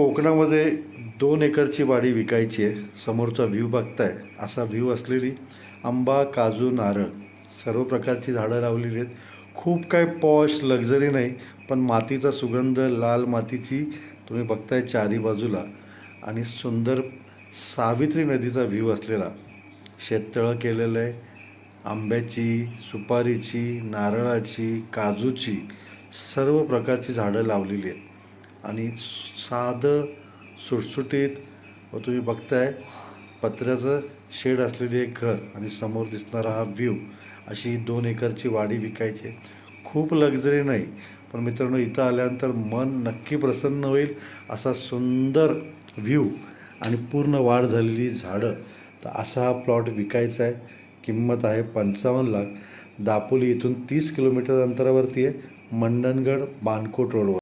कोकणामध्ये दोन एकरची वाडी विकायची आहे. समोरचा व्ह्यू बघताय. असा व्ह्यू असलेली आंबा काजू नारळ सर्व प्रकारची झाडं लावलेली आहेत. खूप काय पॉश लक्झरी नाही पण मातीचा सुगंध लाल मातीची तुम्ही बघताय चारी बाजूला. आणि सुंदर सावित्री नदीचा व्ह्यू असलेला. शेततळं केलेलं आहे. आंब्याची सुपारीची नारळाची काजूची सर्व प्रकारची झाडं लावलेली आहेत. आणि साधं सुटसुटीत व तुम्ही बघताय पत्र्याचं शेड असलेले एक घर आणि समोर दिसणारा हा व्ह्यू अशी दोन एकरची वाडी विकायची आहे. खूप लक्झरी नाही पण मित्रांनो इथं आल्यानंतर मन नक्की प्रसन्न होईल असा सुंदर व्ह्यू आणि पूर्ण वाढ झालेली झाडं. तर असा हा प्लॉट विकायचा आहे. किंमत आहे पंचावन्न लाख. दापोली इथून तीस किलोमीटर अंतरावरती आहे. मंडणगड बानकोट रोडवर.